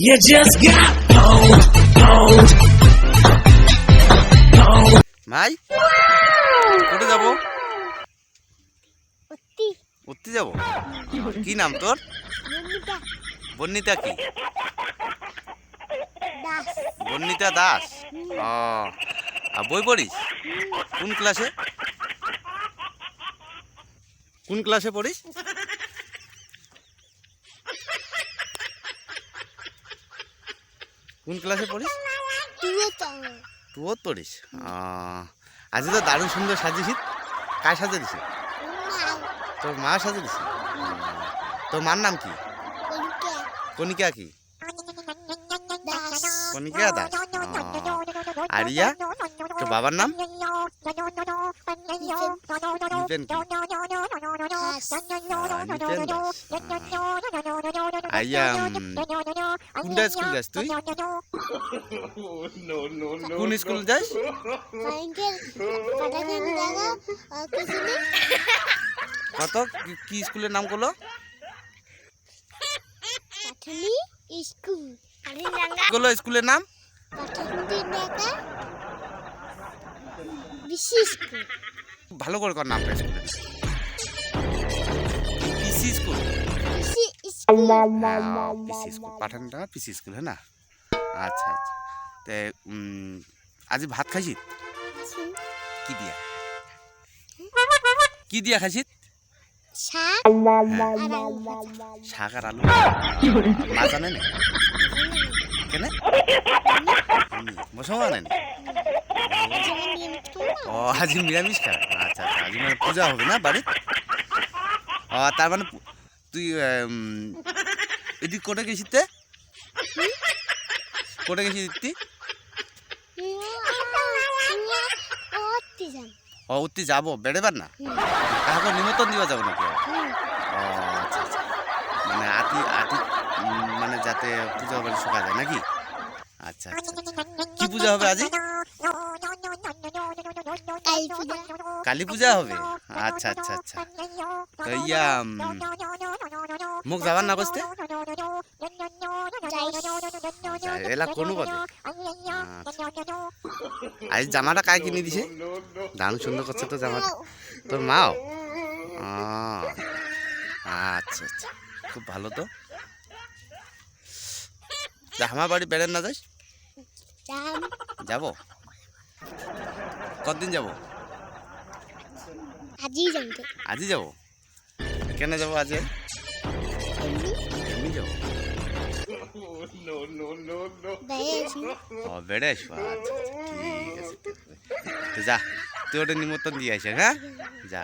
You just got pwned, pwned, pwned. ভাই কোটে যাব? সত্যি উঠতে যাব? কি নাম তোর? বর্ণিতা কি? দাস। বর্ণিতা দাস? ও আর বই পড়িস? কোন ক্লাসে? কোন ক্লাসে পড়িস? কোন ক্লাসে পড়িস? টু তো তুইও পড়িস? আজ তো দারুণ সুন্দর সাজিয়েছিস। কার সাজে দিছি? তোর মা সাজে দিছি? তোর মার নাম কি? কনিকা কণিকা কি? কনিকা কণিকা দাস। আর ইয়া তোর বাবার নাম? স্কুল যাস তুই কোন স্কুল যাস কত কি- স্কুলের নাম করল স্কুল স্কুলের নাম স্কুল ভালো করে কর নামটা স্কুলের পিসি স্কুল পিসি স্কুল পাঠানটা পিসি স্কুল হ্যাঁ না? আচ্ছা আচ্ছা। তে আজ ভাত খাইছি? কি দিয়া? কি দিয়া খাইছি? শাক আর আলু মাছ আনে নি। কেন? ও আজ নিরামিষ আচ্ছা আচ্ছা আজ মানে পূজা হবে না বাড়ি ও তার মানে তুই উম, এদিক কোটে গেছিস তে? কোটে গেছিস তুই ও উত্তি যাব বেড়েবার না? কাহাকে নিমন্ত্রণ দিবা যাব নাকি আর? ও আচ্ছা আচ্ছা মানে আতি আতি উম, যাতে পূজা বাড়ি শোকা যায়, নাকি? আচ্ছা আচ্ছা আচ্ছা। কি পূজা হবে আজি কালী পূজা হবে? আচ্ছা আচ্ছা আচ্ছা। তো ইয়া মোক যাবার না বসতে এলা কোনো বদে আজ জামাটা কায় কিনে দিছে? দারুণ সুন্দর করছে তো জামাটা। তোর মাও? আচ্ছা আচ্ছা। খুব ভালো তো। তা আমার বাড়ি বেড়েন না যাস? যাব। কতদিন যাব? আজই জানতো আজই যাব? কেন যাব আজ এমনি। যাব? বেড়ে আসব। আচ্ছা ঠিক আছে ঠিক আছে। তো যা তুই ওটা নিমন্ত্রণ দিয়ে আসে হ্যাঁ? যা।